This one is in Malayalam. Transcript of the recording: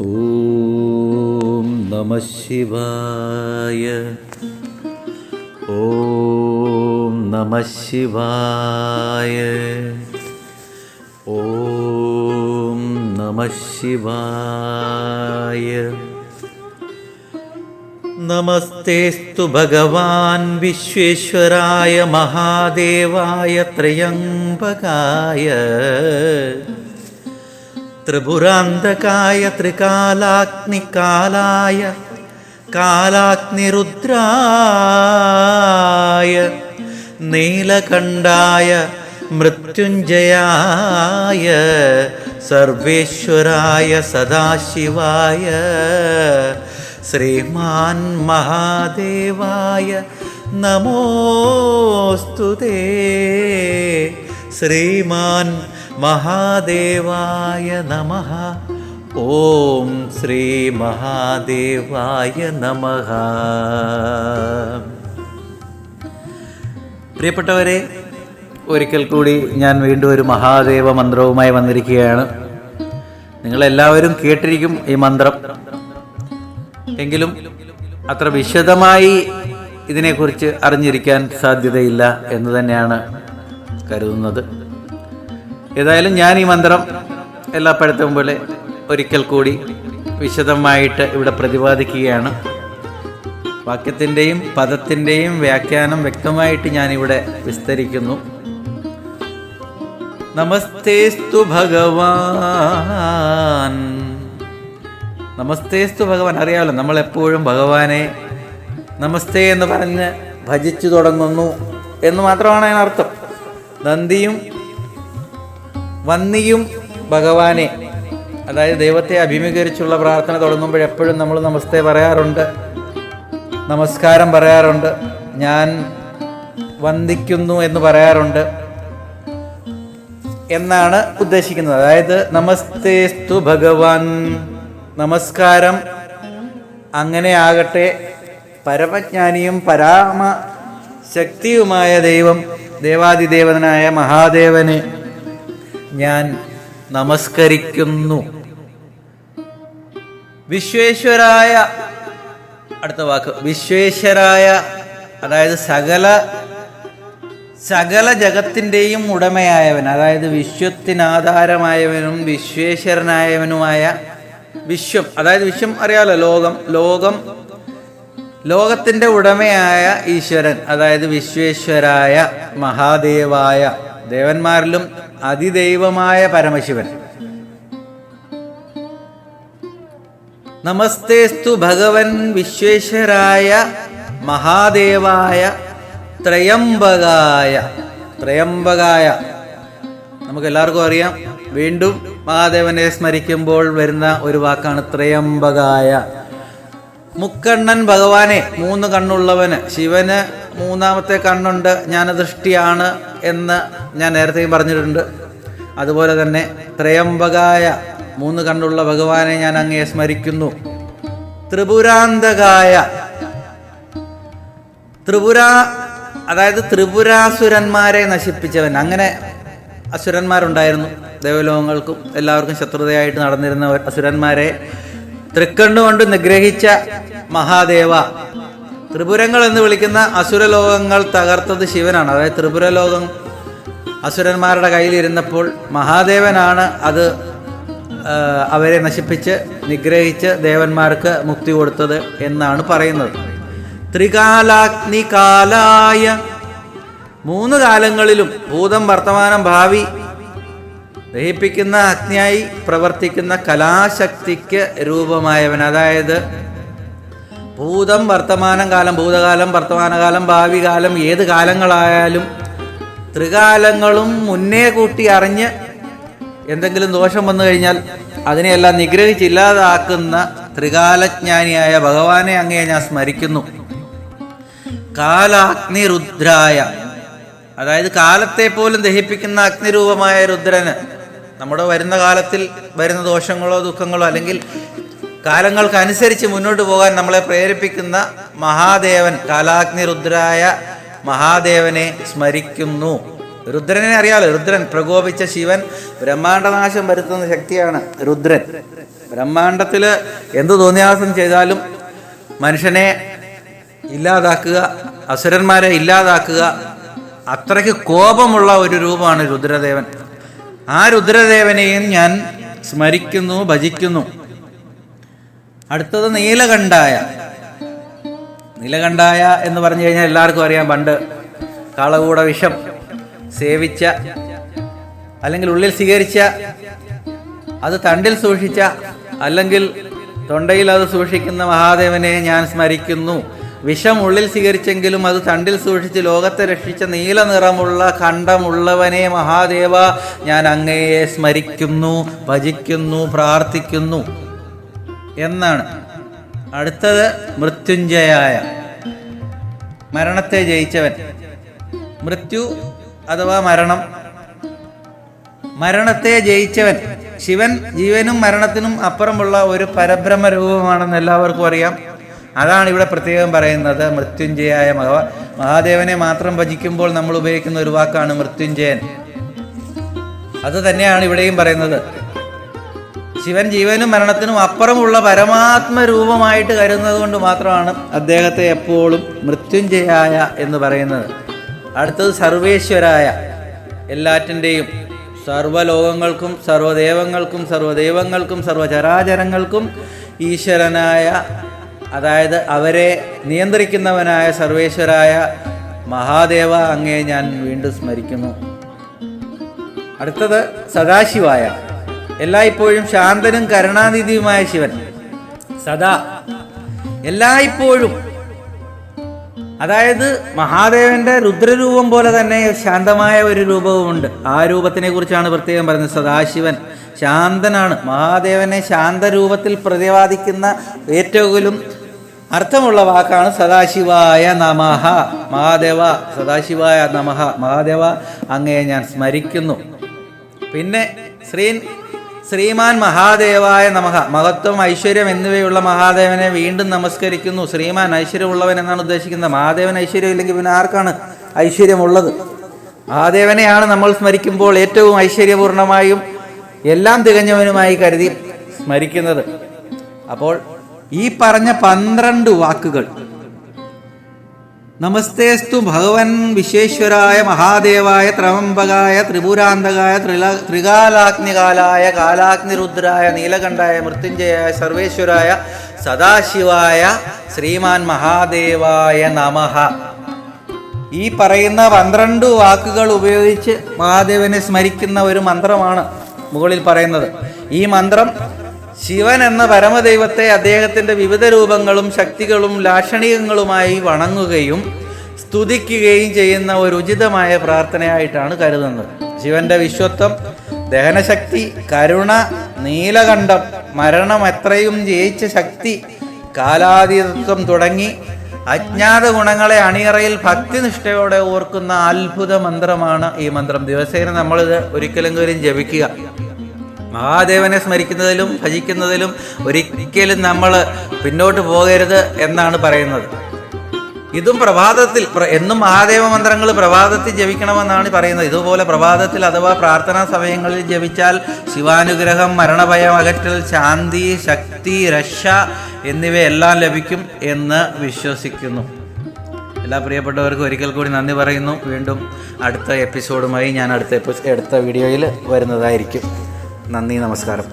ഓം നമ ശിവായ ഓം നമ ശിവായ ഓം നമ ശിവായ നമസ്തേസ്തു ഭഗവാൻ വിശ്വേശ്വരായ മഹാദേവായ ത്രയംബകായ ത്രിപുരാന്തകായ ത്രികാലാഗ്നികാലായ കാലാഗ്നിരുദ്രായ നീലകണ്ഠായ മൃത്യുഞ്ജയായ സർവേശ്വരായ സദാശിവായ ശ്രീമാൻ മഹാദേവായ നമോസ്തുതേ ശ്രീമാൻ മഹാദേവായ നമ. ഓം ശ്രീ മഹാദേവായ നമ. പ്രിയപ്പെട്ടവരെ ഒരിക്കൽ കൂടി ഞാൻ വീണ്ടും ഒരു മഹാദേവ മന്ത്രവുമായി വന്നിരിക്കുകയാണ്. നിങ്ങളെല്ലാവരും കേട്ടിരിക്കും ഈ മന്ത്രം. എങ്കിലും അത്ര വിശദമായി ഇതിനെക്കുറിച്ച് അറിഞ്ഞിരിക്കാൻ സാധ്യതയില്ല എന്ന് തന്നെയാണ് കരുതുന്നത്. ഏതായാലും ഞാൻ ഈ മന്ത്രം എല്ലാ പഴത്തവും പോലെ ഒരിക്കൽ കൂടി വിശദമായിട്ട് ഇവിടെ പ്രതിപാദിക്കുകയാണ്. വാക്യത്തിന്റെയും പദത്തിന്റെയും വ്യാഖ്യാനം വ്യക്തമായിട്ട് ഞാനിവിടെ വിസ്തരിക്കുന്നു. നമസ്തേസ്തു ഭഗവാൻ. നമസ്തേസ്തു ഭഗവാൻ. അറിയാമല്ലോ നമ്മൾ എപ്പോഴും ഭഗവാനെ നമസ്തേ എന്ന് പറഞ്ഞ് ഭജിച്ചു തുടങ്ങുന്നു എന്ന് മാത്രമാണ് അതിനർത്ഥം. നന്ദിയും വന്നിയും ഭഗവാനെ. അതായത് ദൈവത്തെ അഭിമുഖീകരിച്ചുള്ള പ്രാർത്ഥന തുടങ്ങുമ്പോഴെപ്പോഴും നമ്മൾ നമസ്തേ പറയാറുണ്ട്. നമസ്കാരം പറയാറുണ്ട്. ഞാൻ വന്ദിക്കുന്നു എന്ന് പറയാറുണ്ട്. എന്നാണ് ഉദ്ദേശിക്കുന്നത്. അതായത് നമസ്തേസ്തു ഭഗവാൻ. നമസ്കാരം അങ്ങനെ ആകട്ടെ. പരമജ്ഞാനിയും പരാമ ശക്തിയുമായ ദൈവം ദേവാദിദേവനായ മഹാദേവനെ ഞാൻ നമസ്കരിക്കുന്നു. വിശ്വേശ്വരായ അടുത്ത വാക്ക് വിശ്വേശ്വരായ അതായത് സകല സകല ജഗത്തിന്റെയും ഉടമയായവൻ അതായത് വിശ്വത്തിനാധാരമായവനും വിശ്വേശ്വരനായവനുമായ വിശ്വം അതായത് വിശ്വം അറിയാലോ ലോകം ലോകം ലോകത്തിന്റെ ഉടമയായ ഈശ്വരൻ അതായത് വിശ്വേശ്വരായ മഹാദേവായ ദേവന്മാരിലും അതിദൈവമായ പരമശിവൻ. നമസ്തേസ്തു ഭഗവൻ വിശ്വേശ്വരായ മഹാദേവായ ത്രയംബകായ. ത്രയംബകായ. നമുക്ക് എല്ലാവർക്കും അറിയാം. വീണ്ടും മഹാദേവനെ സ്മരിക്കുമ്പോൾ വരുന്ന ഒരു വാക്കാണ് ത്രയംബകായ. മുക്കണ്ണൻ ഭഗവാനെ മൂന്ന് കണ്ണുള്ളവന്. ശിവന് മൂന്നാമത്തെ കണ്ണുണ്ട് ജ്ഞാനദൃഷ്ടിയാണ് എന്ന് ഞാൻ നേരത്തെയും പറഞ്ഞിട്ടുണ്ട്. അതുപോലെ തന്നെ ത്രയംബകായ മൂന്ന് കണ്ണുള്ള ഭഗവാനെ ഞാൻ അങ്ങേ സ്മരിക്കുന്നു. ത്രിപുരാന്തകായ. ത്രിപുര അതായത് ത്രിപുരാസുരന്മാരെ നശിപ്പിച്ചവൻ. അങ്ങനെ അസുരന്മാരുണ്ടായിരുന്നു. ദേവലോകങ്ങൾക്കും എല്ലാവർക്കും ശത്രുതയായിട്ട് നടന്നിരുന്ന അസുരന്മാരെ. തൃക്കണ്ണുകൊണ്ട് നിഗ്രഹിച്ച മഹാദേവ. ത്രിപുരങ്ങൾ എന്ന് വിളിക്കുന്ന അസുരലോകങ്ങൾ തകർത്തത് ശിവനാണ്. അതായത് ത്രിപുരലോകം അസുരന്മാരുടെ കയ്യിലിരുന്നപ്പോൾ മഹാദേവനാണ് അത് അവരെ നശിപ്പിച്ച് നിഗ്രഹിച്ച് ദേവന്മാർക്ക് മുക്തി കൊടുത്തത് എന്നാണ് പറയുന്നത്. ത്രികാലാഗ്നികാലായ മൂന്ന് കാലങ്ങളിലും ഭൂതം വർത്തമാനം ഭാവി ദഹിപ്പിക്കുന്ന അഗ്നിയായി പ്രവർത്തിക്കുന്ന കലാശക്തിക്ക് രൂപമായവൻ. അതായത് ഭൂതം വർത്തമാനം കാലം ഭൂതകാലം വർത്തമാനകാലം ഭാവി കാലം ഏത് കാലങ്ങളായാലും ത്രികാലങ്ങളും മുന്നേ കൂട്ടി അറിഞ്ഞ് എന്തെങ്കിലും ദോഷം വന്നു കഴിഞ്ഞാൽ അതിനെയെല്ലാം നിഗ്രഹിച്ചില്ലാതാക്കുന്ന ത്രികാലജ്ഞാനിയായ ഭഗവാനെ അങ്ങേ ഞാൻ സ്മരിക്കുന്നു. കാലാഗ്നി രുദ്രായ അതായത് കാലത്തെ പോലും ദഹിപ്പിക്കുന്ന അഗ്നിരൂപമായ രുദ്രന് നമ്മുടെ വരുന്ന കാലത്തിൽ വരുന്ന ദോഷങ്ങളോ ദുഃഖങ്ങളോ അല്ലെങ്കിൽ കാലങ്ങൾക്കനുസരിച്ച് മുന്നോട്ട് പോകാൻ നമ്മളെ പ്രേരിപ്പിക്കുന്ന മഹാദേവൻ കാലാഗ്നി രുദ്രായ മഹാദേവനെ സ്മരിക്കുന്നു. രുദ്രനെ അറിയാലോ? രുദ്രൻ പ്രകോപിച്ച ശിവൻ ബ്രഹ്മാണ്ടനാശം വരുത്തുന്ന ശക്തിയാണ് രുദ്രൻ. ബ്രഹ്മാണ്ടത്തിൽ എന്ത് തോന്നിയാസം ചെയ്താലും മനുഷ്യനെ ഇല്ലാതാക്കുക അസുരന്മാരെ ഇല്ലാതാക്കുക അത്രയ്ക്ക് കോപമുള്ള ഒരു രൂപമാണ് രുദ്രദേവൻ. ആ രുദ്രദേവനെയും ഞാൻ സ്മരിക്കുന്നു ഭജിക്കുന്നു. അടുത്തത് നീലകണ്ഠായ. നീലകണ്ഠായ എന്ന് പറഞ്ഞു കഴിഞ്ഞാൽ എല്ലാവർക്കും അറിയാം പണ്ട് കാളകൂട വിഷം സേവിച്ച അല്ലെങ്കിൽ ഉള്ളിൽ സ്വീകരിച്ച അത് തണ്ടിൽ സൂക്ഷിച്ച അല്ലെങ്കിൽ തൊണ്ടയിൽ അത് സൂക്ഷിക്കുന്ന മഹാദേവനെ ഞാൻ സ്മരിക്കുന്നു. വിഷം ഉള്ളിൽ സ്വീകരിച്ചെങ്കിലും അത് തണ്ടിൽ സൂക്ഷിച്ച് ലോകത്തെ രക്ഷിച്ച നീല നിറമുള്ള ഖണ്ഡമുള്ളവനെ മഹാദേവ ഞാൻ അങ്ങയെ സ്മരിക്കുന്നു ഭജിക്കുന്നു പ്രാർത്ഥിക്കുന്നു. എന്നാണ്. അടുത്തത് മൃത്യുഞ്ജയായ. മരണത്തെ ജയിച്ചവൻ. മൃത്യു അഥവാ മരണം. മരണത്തെ ജയിച്ചവൻ. ശിവൻ ജീവനും മരണത്തിനും അപ്പുറമുള്ള ഒരു പരബ്രഹ്മ രൂപമാണെന്ന് എല്ലാവർക്കും അറിയാം. അതാണ് ഇവിടെ പ്രത്യേകം പറയുന്നത് മൃത്യുഞ്ജയായ മഹ മഹാദേവനെ മാത്രം ഭജിക്കുമ്പോൾ നമ്മൾ ഉപയോഗിക്കുന്ന ഒരു വാക്കാണ് മൃത്യുഞ്ജയൻ. അത് തന്നെയാണ് ഇവിടെയും പറയുന്നത്. ശിവൻ ജീവനും മരണത്തിനും അപ്പുറമുള്ള പരമാത്മ രൂപമായിട്ട് കരുതുന്നത് കൊണ്ട് മാത്രമാണ് അദ്ദേഹത്തെ എപ്പോഴും മൃത്യുഞ്ജയായ എന്ന് പറയുന്നത്. അടുത്തത് സർവേശ്വരായ എല്ലാറ്റിന്റെയും സർവലോകങ്ങൾക്കും സർവദേവങ്ങൾക്കും സർവദൈവങ്ങൾക്കും സർവചരാചരങ്ങൾക്കും ഈശ്വരനായ അതായത് അവരെ നിയന്ത്രിക്കുന്നവനായ സർവേശ്വരായ മഹാദേവ അങ്ങേ ഞാൻ വീണ്ടും സ്മരിക്കുന്നു. അടുത്തത് സദാശിവായ. എല്ലായ്പ്പോഴും ശാന്തനും കരുണാനിധിയുമായ ശിവൻ. സദാ. എല്ലായ്പ്പോഴും. അതായത് മഹാദേവന്റെ രുദ്രരൂപം പോലെ തന്നെ ശാന്തമായ ഒരു രൂപവുമുണ്ട് ആ രൂപത്തിനെ കുറിച്ചാണ് പ്രത്യേകം പറയുന്നത്. സദാശിവൻ ശാന്തനാണ്. മഹാദേവനെ ശാന്തരൂപത്തിൽ പ്രതിപാദിക്കുന്ന ഏറ്റവും അർത്ഥമുള്ള വാക്കാണ് സദാശിവായ നമഹ മഹാദേവ സദാശിവായ നമഹ മഹാദേവ അങ്ങയെ ഞാൻ സ്മരിക്കുന്നു. പിന്നെ ശ്രീ ശ്രീമാൻ മഹാദേവായ നമഹ മഹത്വം ഐശ്വര്യം എന്നിവയുള്ള മഹാദേവനെ വീണ്ടും നമസ്കരിക്കുന്നു. ശ്രീമാൻ ഐശ്വര്യമുള്ളവൻ എന്നാണ് ഉദ്ദേശിക്കുന്നത്. മഹാദേവൻ ഐശ്വര്യം ഇല്ലെങ്കിൽ പിന്നെ ആർക്കാണ് ഐശ്വര്യമുള്ളത്? മഹാദേവനെയാണ് നമ്മൾ സ്മരിക്കുമ്പോൾ ഏറ്റവും ഐശ്വര്യപൂർണമായും എല്ലാം തികഞ്ഞവനുമായി കരുതി സ്മരിക്കുന്നത്. അപ്പോൾ ഈ പറഞ്ഞ പന്ത്രണ്ട് വാക്കുകൾ. നമസ്തേസ്തു ഭഗവൻ വിശ്വേശ്വരായ മഹാദേവായ ത്രമംബകായ ത്രിപുരാന്തകായ ത്രില ത്രികാലാഗ്നികാലായ കാലാഗ്നിരുദ്രായ നീലകണ്ഠായ മൃത്യുഞ്ജയായ സർവേശ്വരായ സദാശിവായ ശ്രീമാൻ മഹാദേവായ നമഃ. ഈ പറയുന്ന പന്ത്രണ്ട് വാക്കുകൾ ഉപയോഗിച്ച് മഹാദേവനെ സ്മരിക്കുന്ന ഒരു മന്ത്രമാണ് മുകളിൽ പറയുന്നത്. ഈ മന്ത്രം ശിവൻ എന്ന പരമദൈവത്തെ അദ്ദേഹത്തിന്റെ വിവിധ രൂപങ്ങളും ശക്തികളും ലാക്ഷണികങ്ങളുമായി വണങ്ങുകയും സ്തുതിക്കുകയും ചെയ്യുന്ന ഒരു ഉചിതമായ പ്രാർത്ഥനയായിട്ടാണ് കരുതുന്നത്. ശിവന്റെ വിശ്വത്വം ദഹനശക്തി കരുണ നീലകണ്ഠം മരണം എത്രയും ജയിച്ച ശക്തി കാലാതീതത്വം തുടങ്ങി അജ്ഞാത ഗുണങ്ങളെ അണിയറയിൽ ഭക്തിനിഷ്ഠയോടെ ഓർക്കുന്ന അത്ഭുത മന്ത്രമാണ് ഈ മന്ത്രം. ദിവസേന നമ്മളിത് ഒരിക്കലെങ്കിലും ജപിക്കുക. മഹാദേവനെ സ്മരിക്കുന്നതിലും ഭജിക്കുന്നതിലും ഒരിക്കലും നമ്മൾ പിന്നോട്ട് പോകരുത് എന്നാണ് പറയുന്നത്. ഇതും പ്രഭാതത്തിൽ എന്നും മഹാദേവ മന്ത്രങ്ങൾ പ്രഭാതത്തിൽ ജപിക്കണമെന്നാണ് പറയുന്നത്. ഇതുപോലെ പ്രഭാതത്തിൽ അഥവാ പ്രാർത്ഥനാ സമയങ്ങളിൽ ജപിച്ചാൽ ശിവാനുഗ്രഹം മരണഭയം അകറ്റൽ ശാന്തി ശക്തി രക്ഷ എന്നിവയെല്ലാം ലഭിക്കും എന്ന് വിശ്വസിക്കുന്നു. എല്ലാ പ്രിയപ്പെട്ടവർക്കും ഒരിക്കൽ കൂടി നന്ദി പറയുന്നു. വീണ്ടും അടുത്ത എപ്പിസോഡുമായി ഞാൻ അടുത്ത അടുത്ത വീഡിയോയിൽ വരുന്നതായിരിക്കും. നന്ദി നമസ്കാരം.